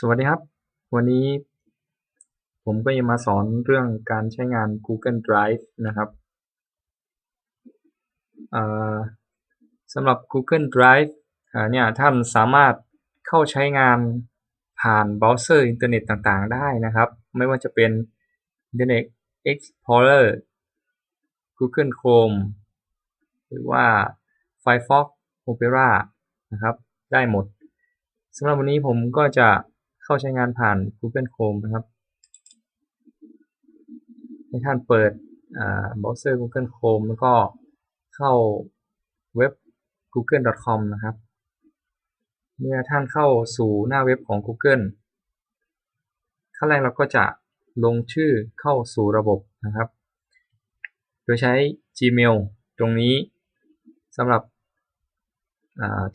สวัสดีครับ วันนี้ผมก็จะมาสอนเรื่องการใช้งาน Google Drive นะครับสำหรับ Google Drive เนี่ยท่านสามารถเข้าใช้งานผ่านเบราว์เซอร์อินเทอร์เน็ตต่างๆ ได้นะครับ ไม่ว่าจะเป็น Internet Explorer Google Chrome หรือว่า Firefox Opera นะครับ ได้หมดสำหรับวันนี้ผมก็จะ เข้าใช้งานผ่าน Google Chrome นะครับ ให้ท่านเปิดเบราว์เซอร์ Google Chrome แล้วก็เข้าเว็บ google.com นะครับ เมื่อท่านเข้าสู่หน้าเว็บของ Google ขั้นแรกเราก็จะลงชื่อเข้าสู่ระบบนะครับ โดยใช้ Gmail ตรงนี้สำหรับ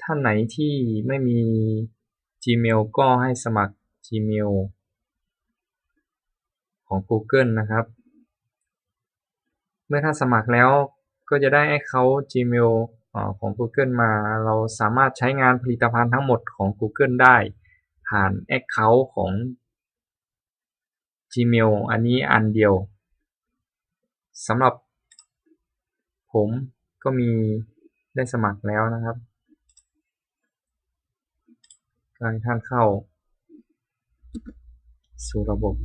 ท่านไหนที่ไม่มี Gmail ก็ให้สมัคร Gmail ของ Google นะครับ เมื่อท่านสมัครแล้วก็จะได้ให้เขา Gmail ของ Google มา เราสามารถใช้งานผลิตภัณฑ์ทั้งหมดของ Google ได้ ผ่าน Account ของ Gmail อันนี้อันเดียวสำหรับผมก็มีได้สมัครแล้วนะครับการท่านเข้า สู่ระบบ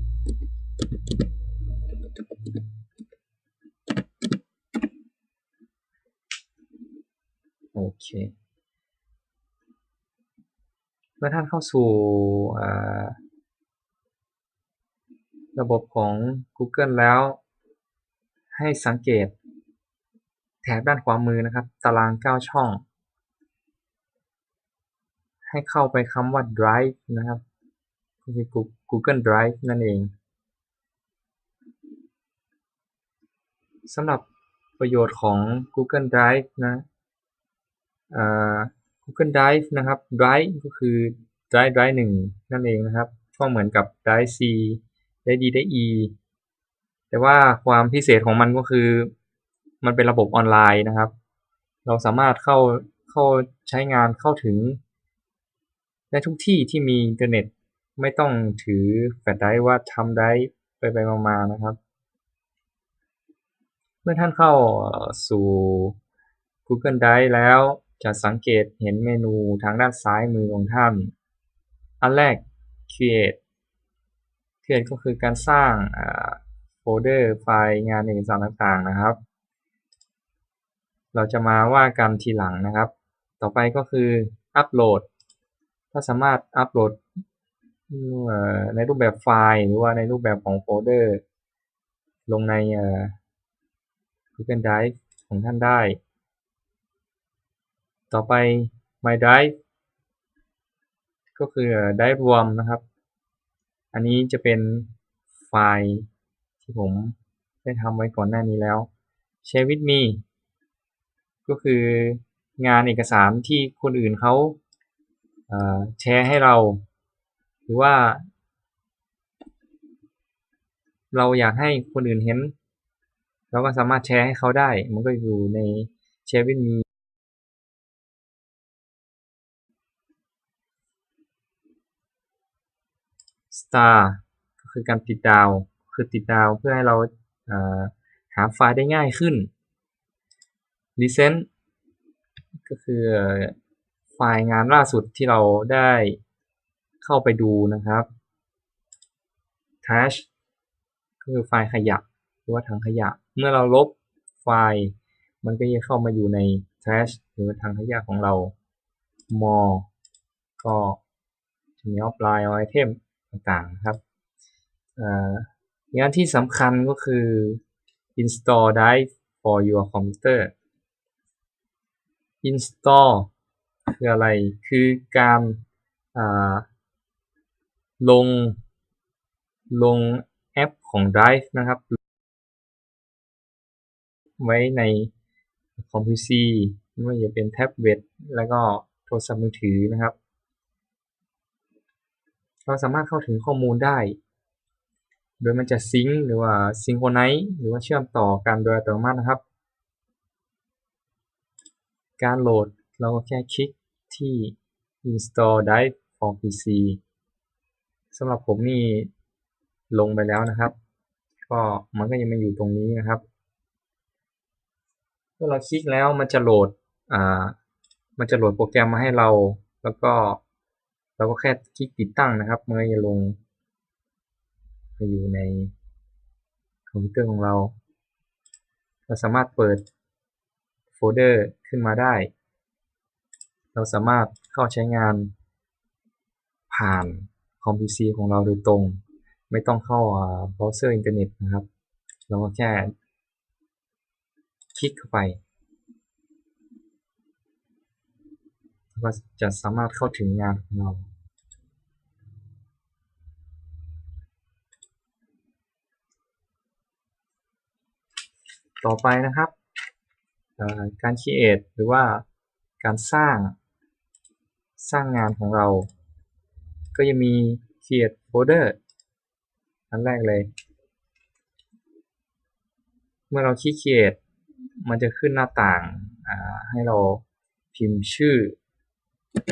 โอเค เมื่อท่านเข้าสู่ระบบของ Google แล้ว ให้สังเกต แถบด้านขวามือนะครับ ตาราง 9 ช่อง ให้เข้าไปคำว่า drive นะครับก็คือ Google Drive นั่นเองสำหรับประโยชน์ของ Google Drive นะ Google Drive นะครับ Drive ก็คือ Drive Drive 1 นั่นเองนะครับ ก็เหมือนกับ Drive C ได้ D ได้ E แต่ว่าความพิเศษของมันก็คือ มันเป็นระบบออนไลน์นะครับ เราสามารถเข้าเข้าใช้งานเข้าถึงได้ทุกที่ที่มีอินเทอร์เน็ต ไม่ต้องถือแฟลชไดร์ว่าทำได้ไปไปมาๆนะครับ เมื่อท่านเข้าสู่ Google Drive แล้วจะสังเกตเห็นเมนูทางด้านซ้ายมือของท่าน อันแรก create create ก็คือการสร้างโฟลเดอร์ไฟล์งานเอกสารต่างๆนะครับ เราจะมาว่ากันทีหลังนะครับ ต่อไปก็คืออัปโหลด ถ้าสามารถอัปโหลด ในรูปแบบไฟล์หรือว่าในรูปแบบของโฟลเดอร์ ลงใน Google Drive ของท่านได้ ต่อไป My Drive ก็คือ Drive รวมนะครับ อันนี้จะเป็นไฟล์ที่ผมได้ทำไว้ก่อนหน้านี้แล้ว Share with me ก็คืองานเอกสารที่คนอื่นเขาแชร์ให้เรา หรือว่า เราอยากให้คนอื่นเห็น เราก็สามารถแชร์ให้เขาได้ มันก็อยู่ในแชร์วินมี star ก็คือการติดดาว คือติดดาวเพื่อให้เราหาไฟล์ได้ง่ายขึ้น recent ก็คือไฟล์งานล่าสุดที่เราได้ เข้าไปดูนะครับ trash คือไฟล์ขยะหรือว่าถังขยะ เมื่อเราลบไฟล์ มันก็จะเข้ามาอยู่ใน trash หรือถังขยะของเรา more ก็จะมี offline item ต่างๆครับงานที่สำคัญก็คือ install drive for your computer install คืออะไร คือการ ลง ลงแอปของ Drive นะครับ ไว้ในคอมพิวเตอร์ไม่ว่าจะเป็นแท็บเล็ตแล้วก็โทรศัพท์มือถือนะครับ เราสามารถเข้าถึงข้อมูลได้ โดยมันจะซิงค์หรือว่าซิงโครไนซ์หรือว่าเชื่อมต่อกันโดยอัตโนมัตินะครับ การโหลดเราก็แค่คลิกที่ install drive for pc สำหรับผมนี่ลงไปแล้วนะครับ ก็มันก็ยังมาอยู่ตรงนี้นะครับเมื่อเราคลิกแล้วมันจะโหลดอ่ามันจะโหลดโปรแกรมมาให้เรา แล้วก็เราก็แค่คลิกติดตั้งนะครับเมันก็จะลงไปอยู่ในคอมพิวเตอร์ของเรา เราสามารถเปิดโฟลเดอร์ขึ้นมาได้ เราสามารถเข้าใช้งานผ่าน อมพิวเตอร์ของเราโดยตรง ไม่ต้องเข้าเบราว์เซอร์อินเทอร์เน็ตนะครับ เราก็แค่ คลิกเข้าไปก็จะสามารถเข้าถึงงานของเราต่อไปนะครับการ create หรือว่าการสร้างสร้างงานของเรา ก็จะมี create folder อันแรกเลย เมื่อเราคลิก create มันจะขึ้นหน้าต่างให้เราพิมพ์ชื่อ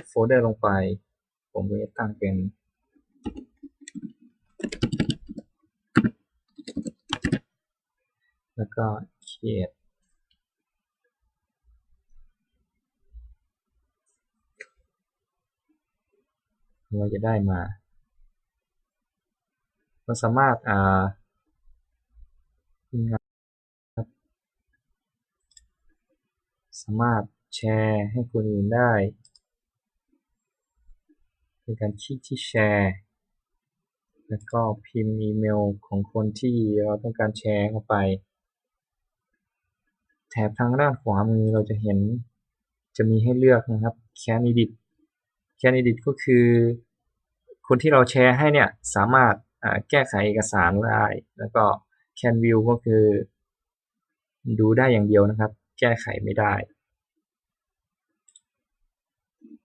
โฟลเดอร์ลงไป ผมก็จะตั้งเป็น แล้วก็ create เราจะได้มาเราสามารถอ่าสามารถแชร์ให้คนอื่นได้ในการคลิกที่แชร์แล้วก็พิมพ์อีเมลของคนที่เราต้องการแชร์เข้าไป แถบทางด้านขวามือเราจะเห็นจะมีให้เลือกนะครับ Candidate Candidate ก็คือ คนที่เราแชร์ให้เนี่ยสามารถแก้ไขเอกสารได้ แล้วก็ Can View ก็คือ ดูได้อย่างเดียวนะครับ แก้ไขไม่ได้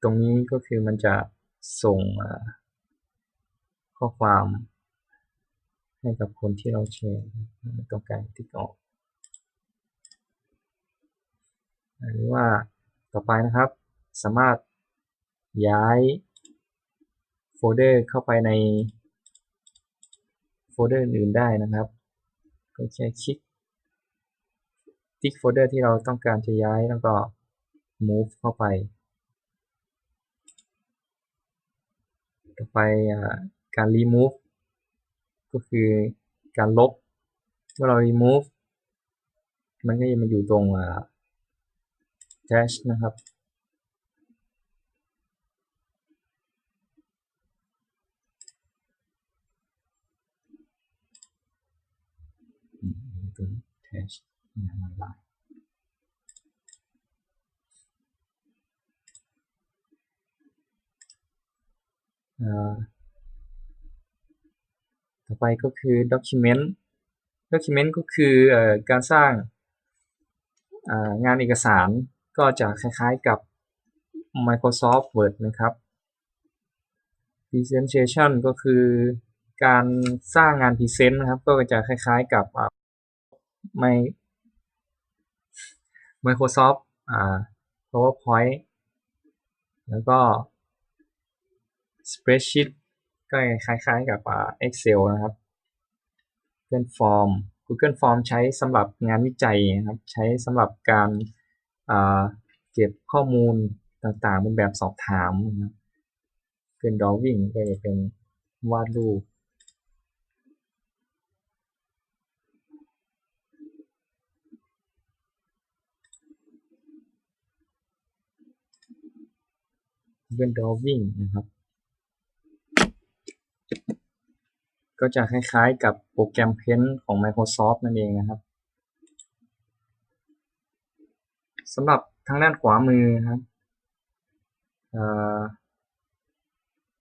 ตรงนี้ก็คือมันจะส่งข้อความให้กับคนที่เราแชร์ต้องการติ๊กออกหรือว่าต่อไปนะครับสามารถ ย้ายโฟลเดอร์เข้าไปในโฟลเดอร์อื่นได้นะครับ ก็แค่คลิกติ๊กโฟลเดอร์ที่เราต้องการจะย้ายแล้วก็ move เข้าไป ต่อไปการ remove ก็คือการลบเมื่อเรา remove มันก็จะมาอยู่ตรง dash นะครับ ตรง dash นี่มันลายต่อไปก็คือ document document ก็คืออการสร้างงานเอกสารก็จะคล้ายๆกับ Microsoft Word นะครับ Presentation ก็คือการสร้างงาน Present นะครับ ก็จะคล้ายๆกับ ไม่ Microsoft PowerPoint แล้วก็ Spreadsheet ก็คล้ายๆกับ Excel นะครับ Google Form Google Form ใช้สำหรับงานวิจัยนะครับ ใช้สำหรับการเก็บข้อมูลต่างๆ เป็นแบบสอบถามนะครับเป็น drawing ก็จะเป็นวาดรูป เป็น drawing นะครับ ก็จะคล้ายๆกับโปรแกรม Paint ของ Microsoft นั่นเองนะครับสำหรับทางด้านขวามือครับ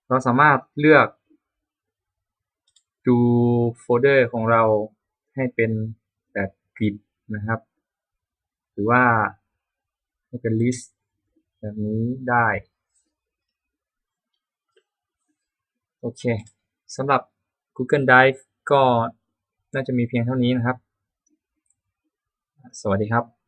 เราสามารถเลือกดูโฟลเดอร์ของเราให้เป็นแบบกริดนะครับ หรือว่าให้เป็นลิสต์แบบนี้ได้ โอเคสำหรับ Google Drive ก็น่าจะมีเพียงเท่านี้นะครับ สวัสดีครับ